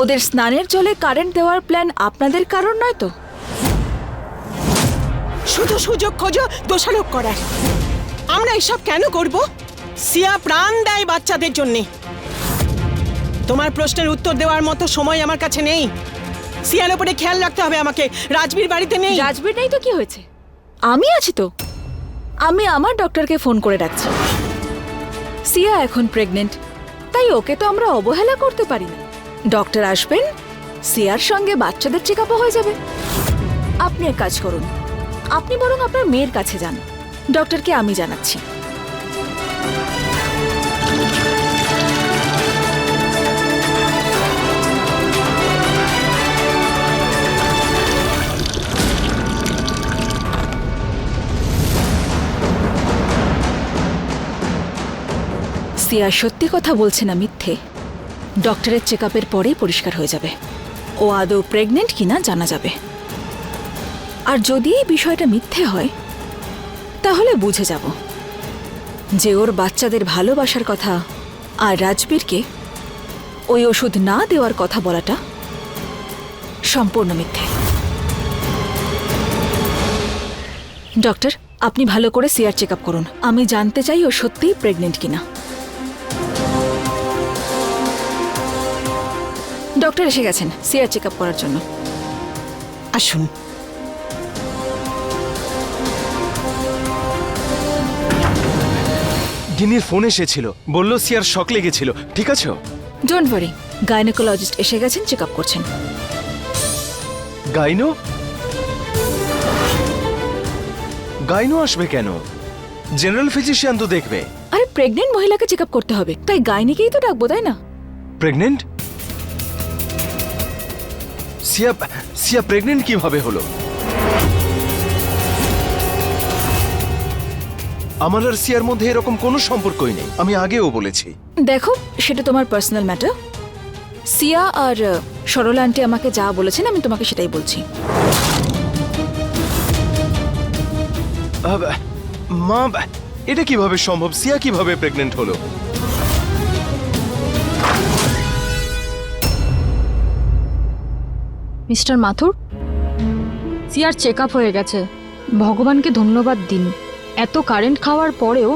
ওদের স্নানের জলে কারেন্ট দেওয়ার প্ল্যান আপনাদের কারণ নয় তো? শুধু সুযোগ খোঁজো দোষারোপ করার। আমরা এসব কেন করব? সিয়া প্রাণ দেয় বাচ্চাদের জন্যে। তোমার প্রশ্নের উত্তর দেওয়ার মতো সময় আমার কাছে নেই। সিয়ার উপরে খেয়াল রাখতে হবে আমাকে। রাজবীর বাড়িতে নেই। রাজবীর নেই তো কি হয়েছে? আমি আছি তো। আমি আমার ডক্টরকে ফোন করে রাখছি সিয়া এখন প্রেগনেন্ট তাই ওকে তো আমরা অবহেলা করতে পারি না। ডক্টর আসবেন, সিয়ার সঙ্গে বাচ্চাদের চেক আপও হয়ে যাবে। আপনি এক কাজ করুন, আপনি বরং আপনার মেয়ের কাছে যান। ডক্টরকে আমি জানাচ্ছি। সিয়া সত্যি কথা বলছে না মিথ্যে। ডক্টরের চেক আপের পরেই পরিষ্কার হয়ে যাবে। ও আদৌ প্রেগনেন্ট কিনা জানা যাবে। আর যদি এই বিষয়টা মিথ্যে হয়, তাহলে বুঝে যাব। যে ওর বাচ্চাদের ভালোবাসার কথা আর রাজবীরকে ওই ওষুধ না দেওয়ার কথা বলাটা সম্পূর্ণ মিথ্যে। ডক্টর, আপনি ভালো করে সিয়ার চেক করুন। আমি জানতে চাই ও সত্যিই প্রেগনেন্ট কিনা। ডক্টর এসে গেছেন সিয়ার চেক আপ করার জন্য। আসুন। গিনির ফোন এসেছিল। বলল সিয়ার শক লেগেছিল। ঠিক আছে? ডোন্ট ওয়ারি গাইনোকোলজিস্ট এসে গেছেন চেক আপ করছেন। গাইনো? গাইনো আসবে কেন? জেনারেল ফিজিশিয়ান তো দেখবে। আরে প্রেগনেন্ট মহিলাকে চেক আপ করতে হবে। তাই গাইনিকেই তো ডাকবো তাই না? প্রেগনেন্ট সিয়া সিয়া প্রেগনেন্ট কীভাবে হলো? আমার আর সিয়ার মধ্যে এরকম কোনো সম্পর্কই নেই। আমি আগেও বলেছি। দেখো সেটা তোমার পার্সোনাল ম্যাটার সিয়া আর সরলা আন্টি আমাকে যা বলেছেন আমি তোমাকে সেটাই বলছি। মা এটা কীভাবে সম্ভব? সিয়া কীভাবে প্রেগনেন্ট হলো? মিস্টার মাথুর? সিয়ার চেক আপ হয়ে গেছে। ভগবানকে ধন্যবাদ দিন। এত কারেন্ট খাওয়ার পরেও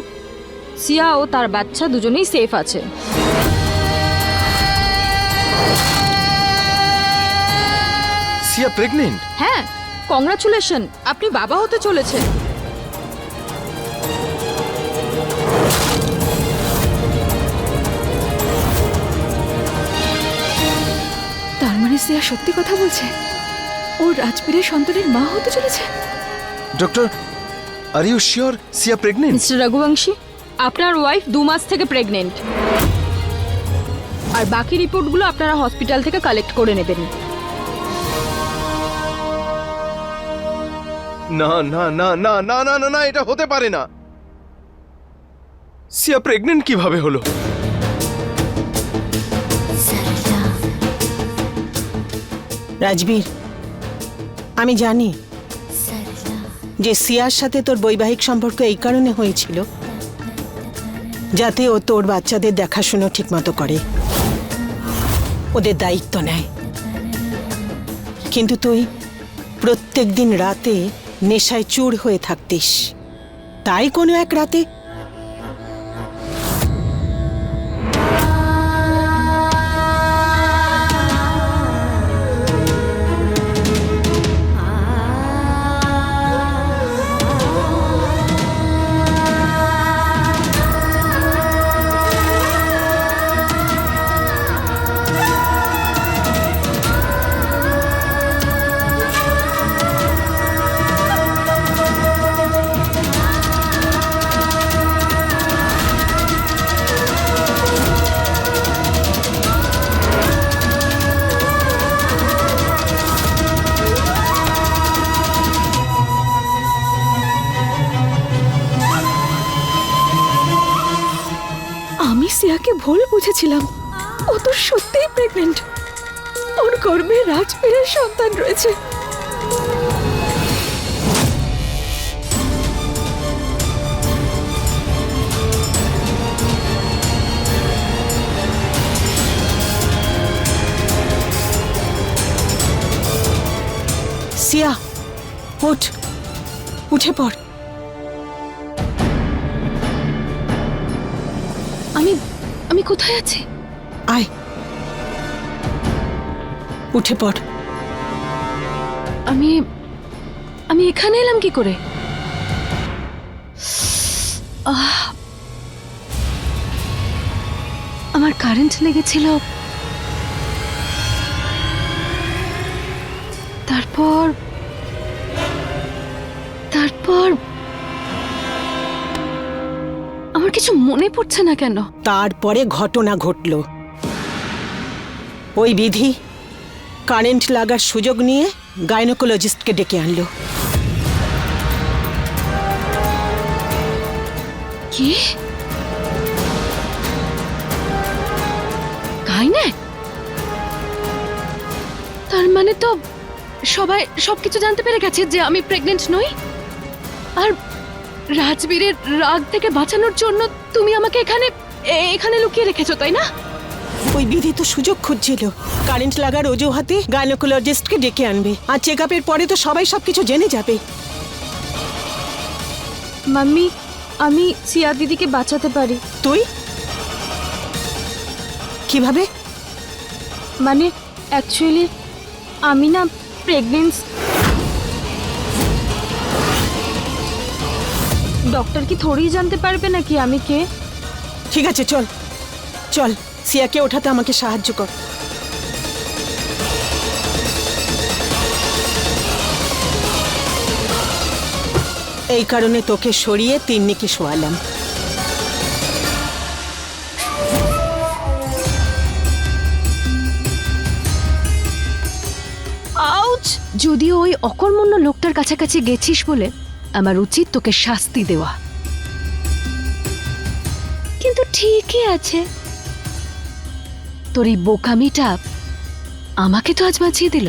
সিয়া ও তার বাচ্চা দুজনেই সেফ আছে। সিয়া প্রেগনেন্ট হ্যাঁ কংগ্রাচুলেশন আপনি বাবা হতে চলেছেন। সিয়া সত্যি কথা বলছে? ও রাজবীরের সন্তানের মা হতে চলেছে? Doctor are you sure Siya pregnant mister Raghuvanshi আপনার ওয়াইফ দু মাস থেকে প্রেগনেন্ট আর বাকি রিপোর্টগুলো আপনারা হসপিটাল থেকে কালেক্ট করে নেবেন। না না না না না না না না এটা হতে পারে না। সিয়া প্রেগনেন্ট কীভাবে হলো? রাজবীর, আমি জানি যে সিয়ার সাথে তোর বৈবাহিক সম্পর্ক এই কারণে হয়েছিল যাতে ও তোর বাচ্চাদের দেখাশুনো ঠিকমতো করে। ওদের দায়িত্ব নেয়। কিন্তু তুই প্রত্যেক দিন রাতে নেশায় চুর হয়ে থাকতিস। তাই কোনো এক রাতে আমি সিয়াকে ভুল বুঝেছিলাম। ও তো সত্যিই প্রেগনেন্ট ওর গর্ভে রাজবীরের সন্তান রয়েছে। সিয়া উঠ উঠে পড়। আমি কোথায় আছি? আয়। উঠে পড়। আমি আমি এখানে এলাম কি করে! আমার কারেন্ট লেগেছিল। তারপর তারপর কিছু মনে পড়ছে না কেন? তারপরে ঘটনা ঘটল। ওই বিধি কারেন্ট লাগার সুযোগ নিয়ে গাইনোকোলজিস্টকে ডেকে আনলো। কি? তার মানে তো সবাই সবকিছু জানতে পেরে গেছে যে আমি প্রেগনেন্ট নই? আর রাজবীরের রাগ থেকে বাঁচানোর জন্য তুমি আমাকে এখানে এখানে লুকিয়ে রেখেছো তাই না? ওই বিধি তো সুযোগ খুঁজছিল। কারেন্ট লাগার অজুহাতে গাইনোকোলজিস্টকে ডেকে আনবে। আর চেক আপের পরে তো সবাই সবকিছু জেনে যাবে। মাম্মি আমি সিয়া দিদিকে বাঁচাতে পারি। তুই? কীভাবে? মানে অ্যাকচুয়ালি আমি না প্রেগনেন্স ডক্টর কি থোড়ি জানতে পারবে নাকি আমি কে? ঠিক আছে চল। চল সিয়াকে ওঠাতে আমাকে সাহায্য কর। এই কারণে তোকে সরিয়ে তিন্নিকে শোয়ালাম। যদিও ওই অকর্মণ্য লোকটার কাছাকাছি গেছিস বলে আমার উচিত তোকে শাস্তি দেওয়া। কিন্তু ঠিকই আছে। তোর এই বোকামিটা আমাকে তো আজ বাঁচিয়ে দিল।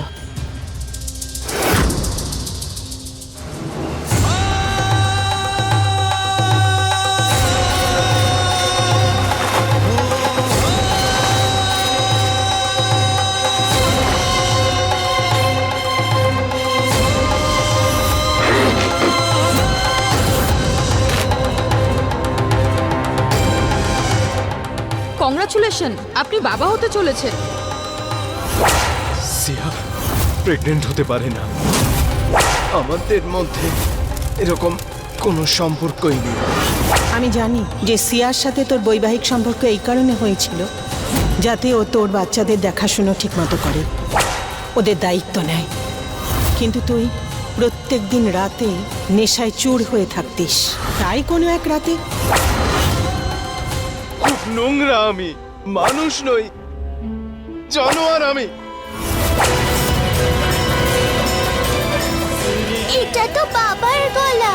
কংগ্রাচুলেশন আপনি বাবা হতে চলেছেন। সিয়া প্রেগনেন্ট হতে পারে না। আমাদের মধ্যে এরকম কোনো সম্পর্কই নেই। আমি জানি যে সিয়ার সাথে তোর বৈবাহিক সম্পর্ক এই কারণে হয়েছিল যাতে ও তোর বাচ্চাদের দেখাশুনো ঠিকমতো করে। ওদের দায়িত্ব নেয়। কিন্তু তুই প্রত্যেক দিন রাতে নেশায় চুর হয়ে থাকতিস। তাই কোনো এক রাতে? খুব নোংরা আমি মানুষ নই জানোয়ার আমি। এটা তো বাবার গলা।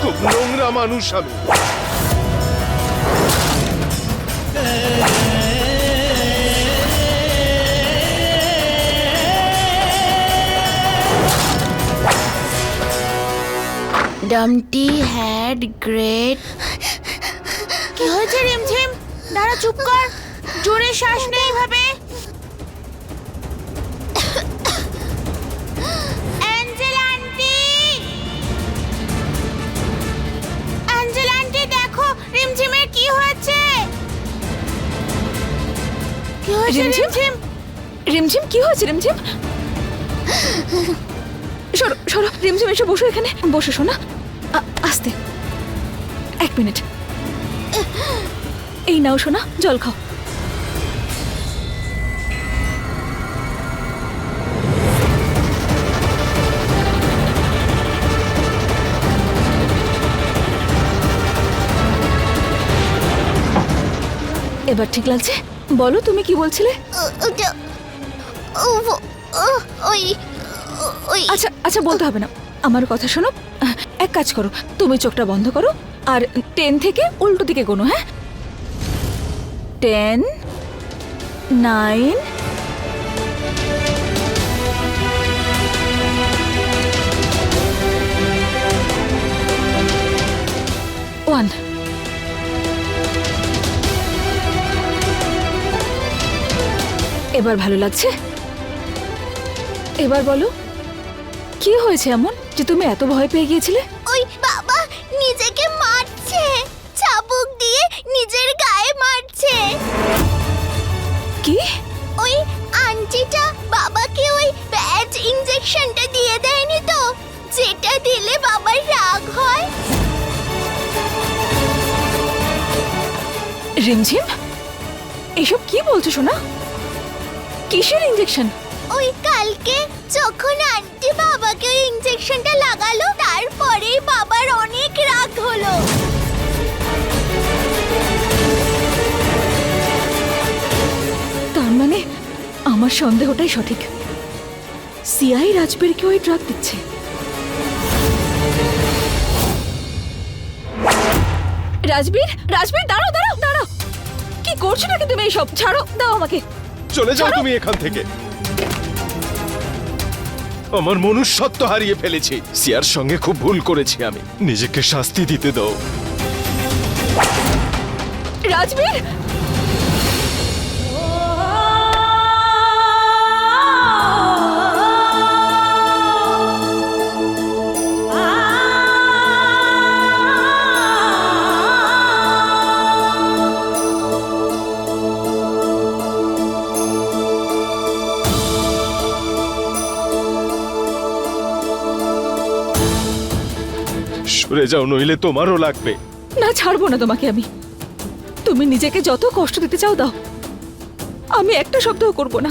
খুব নোংরা মানুষ আমি। ডামটি হ্যাড গ্রেট কি হয়েছে রিমঝিম? দাঁড়া চুপ কর। জোরে শ্বাস নেই ভাবে অ্যাঞ্জেলা আন্টি অ্যাঞ্জেলা আন্টি দেখো রিমঝিমের কি হয়েছে? রিমঝিম? রিমঝিম? কি হয়েছে রিমঝিম? সরো সরো রিমঝিম এসে বসো এখানে। বসে শোনা আস্তে। এক মিনিট। এই নাও শোনা জল খাও। এবার ঠিক লাগছে? বলো তুমি কি বলছিলে? ও- ও- ও- ওই ওই। আচ্ছা আচ্ছা বলতে হবে না। আমার কথা শোনো। এক কাজ করো, তুমি চোখটা বন্ধ করো আর টেন থেকে উল্টো দিকে গোনো হ্যাঁ? টেন নাইন ওয়ান এবার ভালো লাগছে? এবার বলো, কি হয়েছে এমন যে তুমি এত ভয় পেয়ে গিয়েছিলে? ওই বাবা নিজেকে মারছে। চাবুক দিয়ে নিজের গায়ে মারছে। কি? ওই আন্টিটা বাবাকে ওই ব্যাজ ইনজেকশনটা দিয়ে দেয়নি তো যেটা দিলে বাবার রাগ হয়। রিমঝিম এসব কি বলছো শোনা কিসের ইঞ্জেকশন ওই কালকে যখন আন্টি বাবাকে ওই ইনজেকশনটা লাগালো তারপরেই বাবার অনেক রাগ হলো। তার মানে আমার সন্দেহটাই সঠিক। সিআই রাজবীরকে ওই ড্রাগ দিচ্ছে? রাজবীর রাজবীর দাঁড়াও দাঁড়াও দাঁড়াও। কি করছ নাকি তুমি এইসব? ছাড়ো দাও আমাকে। চলে যাও তুমি এখান থেকে। আমার মনুষ্যত্ব হারিয়ে ফেলেছি। সিয়ার সঙ্গে খুব ভুল করেছি আমি। নিজেকে শাস্তি দিতে দাও। রাজবীর! সরে যাও নইলে তোমারও লাগবে। না ছাড়বো না তোমাকে আমি। তুমি নিজেকে যত কষ্ট দিতে চাও দাও। আমি একটা শব্দও করব না।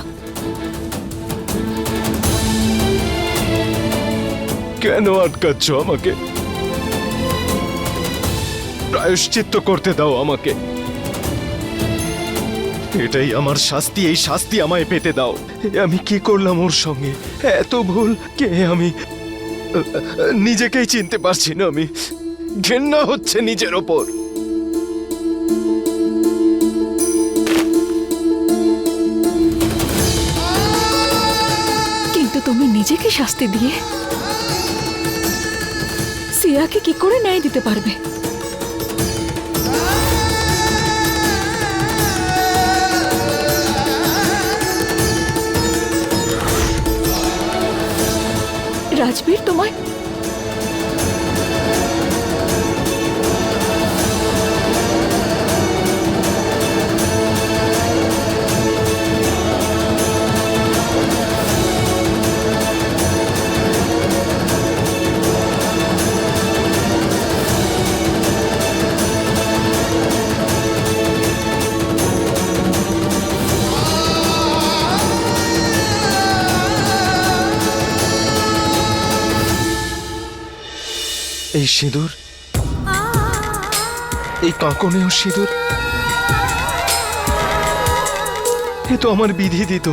কেন আটকাচ্ছ আমাকে? প্রায়শ্চিত্ত করতে দাও আমাকে। এটাই আমার শাস্তি এই শাস্তি আমায় পেতে দাও। আমি কি করলাম ওর সঙ্গে? এত ভুল কে আমি? নিজেকেই চিনতে পারছি না আমি। ঘেন্না হচ্ছে নিজের ওপর। কিন্তু তুমি নিজেকে শাস্তি দিয়ে সিয়াকে কি করে ন্যায় দিতে পারবে? রাজবীর তোমায় এই সিঁদুর? এই কাঁকনেও সিঁদুর? এ তো আমার বিধি দিত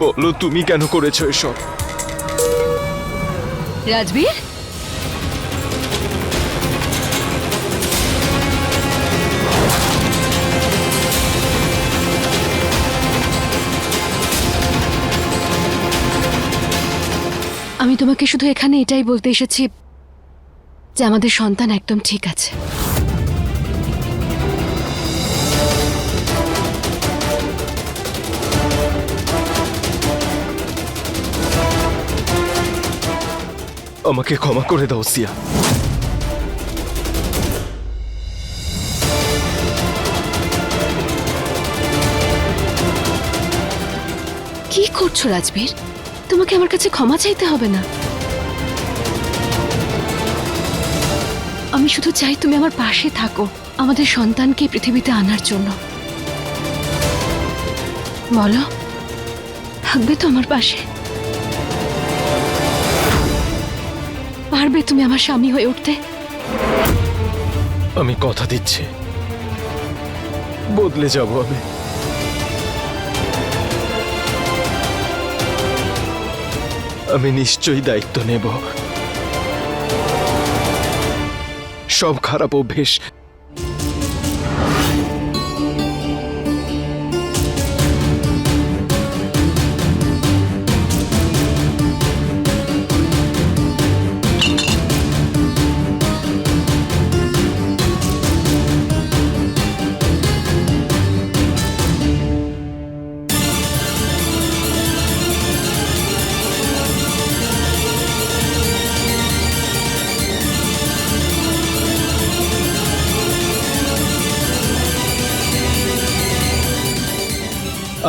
বলো তুমি কেন করেছ এসব? রাজবীর? তোমাকে শুধু এখানে এটাই বলতে এসেছি যে আমাদের সন্তান একদম ঠিক আছে। আমাকে ক্ষমা করে দাও সিয়া। কি করছ রাজবীর? তোমাকে আমার কাছে ক্ষমা চাইতে হবে না। আমি শুধু চাই তুমি আমার পাশে থাকো, আমাদের সন্তানকে পৃথিবীতে আনার জন্য। বলো, থাকবে তো আমার পাশে? পারবে তুমি আমার স্বামী হয়ে উঠতে? আমি কথা দিচ্ছি। বদলে যাব আমি। আমি নিশ্চয়ই দায়িত্ব নেব। সব খারাপ অভ্যেস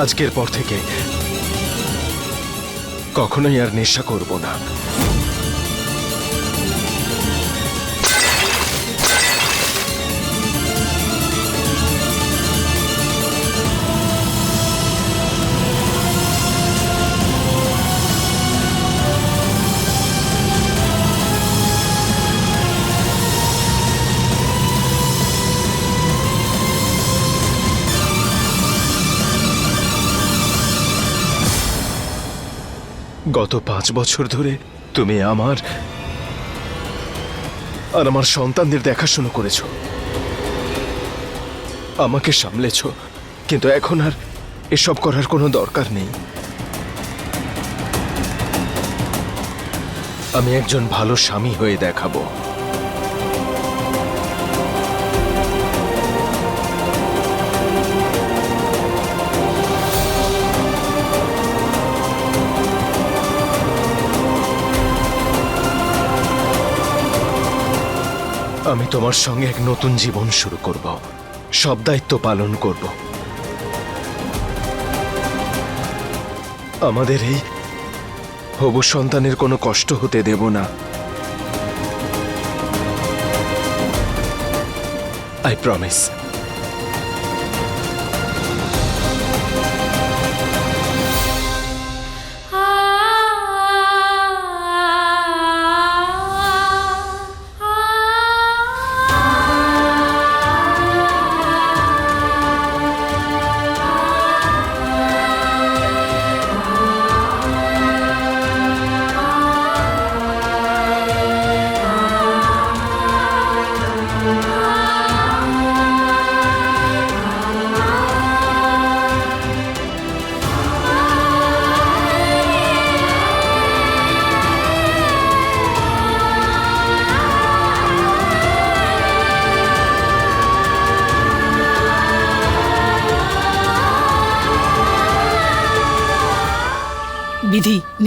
আজকের পর থেকে কখনোই আর নেশা করব না। গত পাঁচ বছর ধরে তুমি আমার আর আমার সন্তানদের দেখাশুনো করেছ। আমাকে সামলেছ, কিন্তু এখন আর এসব করার কোনো দরকার নেই। আমি একজন ভালো স্বামী হয়ে দেখাবো। তোমার সঙ্গে এক নতুন জীবন শুরু করব। সব দায়িত্ব পালন করব। আমাদের এই হবু সন্তানের কোনো কষ্ট হতে দেব না। আই প্রমিস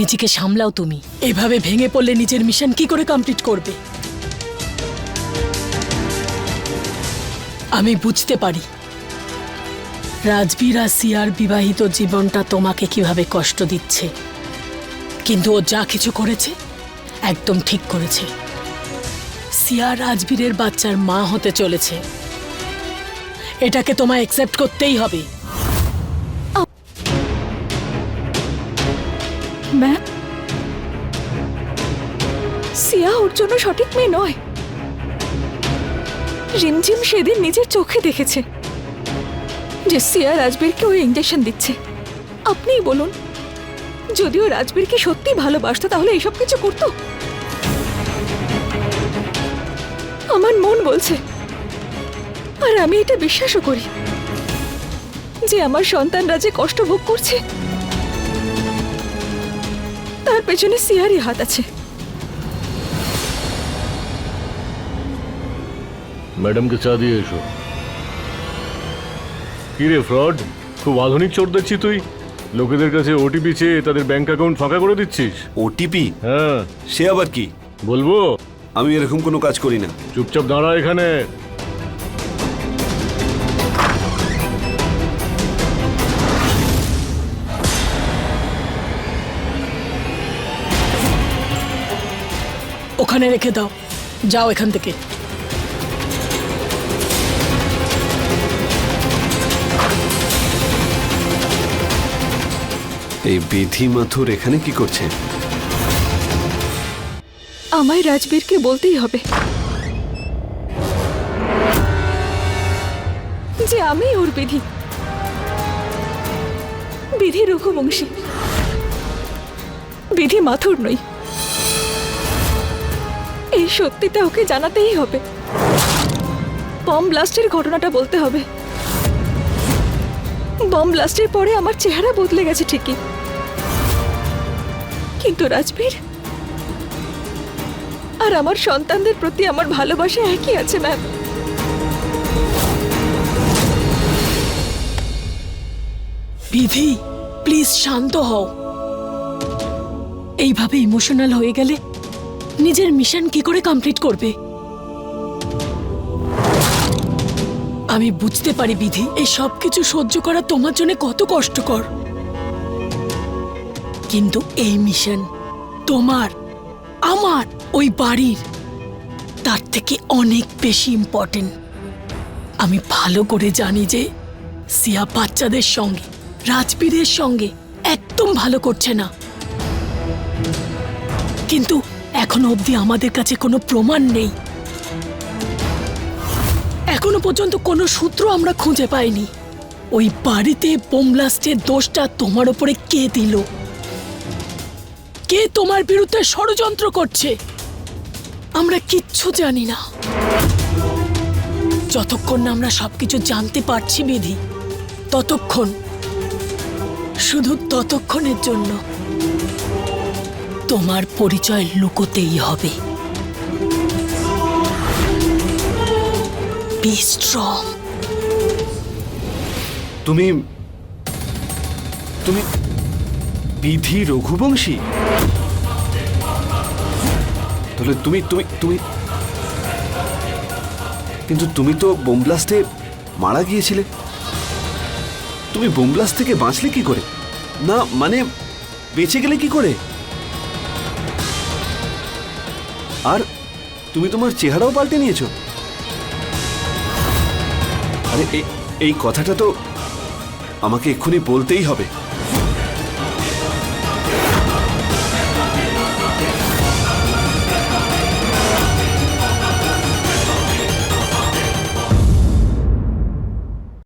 নিজেকে সামলাও তুমি। এভাবে ভেঙে পড়লে নিজের মিশন কি করে কমপ্লিট করবে? আমি বুঝতে পারি। রাজবীর আর সিয়ার বিবাহিত জীবনটা তোমাকে কীভাবে কষ্ট দিচ্ছে? কিন্তু ও যা কিছু করেছে, একদম ঠিক করেছে। সিয়া রাজবীরের বাচ্চার মা হতে চলেছে। এটাকে তোমায় অ্যাকসেপ্ট করতেই হবে। ম্যাম। সিয়া ওর জন্য সঠিক মেয়ে নয়। রিমঝিম সেদিন নিজের চোখে দেখেছে যে সিয়া রাজবীরকে ওই ইঞ্জেকশন দিচ্ছে। আপনিই বলুন যদিও রাজবীরকে সত্যি ভালোবাসতো তাহলে এইসব কিছু করতো? আমার মন বলছে, আর আমি এটা বিশ্বাসও করি যে আমার সন্তানরা যে কষ্ট ভোগ করছে পেছনে সিয়ারই হাত আছে। ম্যাডামকে চা দিয়ে এসো। কি রে ফ্রড? খুব আধুনিক চোর দেখছি তুই। লোকেদের কাছে ওটিপি চেয়ে তাদের ব্যাংক অ্যাকাউন্ট ফাঁকা করে দিচ্ছিস। ওটিপি হ্যাঁ। সে আবার কি? বলব? আমি এরকম কোনো কাজ করি না। চুপচাপ দাঁড়া এখানে। ওখানে রেখে দাও। যাও এখান থেকে। এই বিধি মাথুর এখানে কি করছে? আমায় রাজবীরকে বলতেই হবে। যে আমি ওর বিধি। বিধি রঘুবংশী। বিধি মাথুর নই। এই সত্যিটা ওকে জানাতেই হবে। বম ব্লাস্টের ঘটনাটা বলতে হবে। বম ব্লাস্টের পরে আমার চেহারা বদলে গেছে ঠিকই। কিন্তু রাজবীর, আর আমার সন্তানদের প্রতি আমার ভালোবাসা একই আছে ম্যাম বিধি প্লিজ শান্ত হও। এইভাবে ইমোশনাল হয়ে গেলে নিজের মিশন কি করে কমপ্লিট করবে? আমি বুঝতে পারি বিধি, এই সব কিছু সহ্য করা তোমার জন্য কত কষ্টকর। কিন্তু এই মিশন তোমার, আমার, ওই বাড়ির, তার থেকে অনেক বেশি ইম্পর্টেন্ট আমি ভালো করে জানি যে সিয়া বাচ্চাদের সঙ্গে, রাজবীরের সঙ্গে একদম ভালো করছে না। কিন্তু এখনও অবধি আমাদের কাছে কোনো প্রমাণ নেই। এখনও পর্যন্ত কোনো সূত্র আমরা খুঁজে পাইনি। ওই বাড়িতে বোম ব্লাস্টের দোষটা তোমার ওপরে কে দিল? কে তোমার বিরুদ্ধে ষড়যন্ত্র করছে? আমরা কিচ্ছু জানি না। যতক্ষণ না আমরা সবকিছু জানতে পারছি বিধি, ততক্ষণ, শুধু ততক্ষণের জন্য। তোমার পরিচয় লুকোতেই হবে। তুমি তুমি বিধি রঘুবংশী? তাহলে তুমি তুমি তুমি, কিন্তু তুমি তো বোমব্লাস্টে মারা গিয়েছিলে। তুমি বোমব্লাস্ট থেকে বাঁচলে কি করে? না মানে বেঁচে গেলে কি করে? আর তুমি তোমার চেহারাও পাল্টে নিয়েছো? আরে এই কথাটা তো আমাকে এক্ষুনি বলতেই হবে।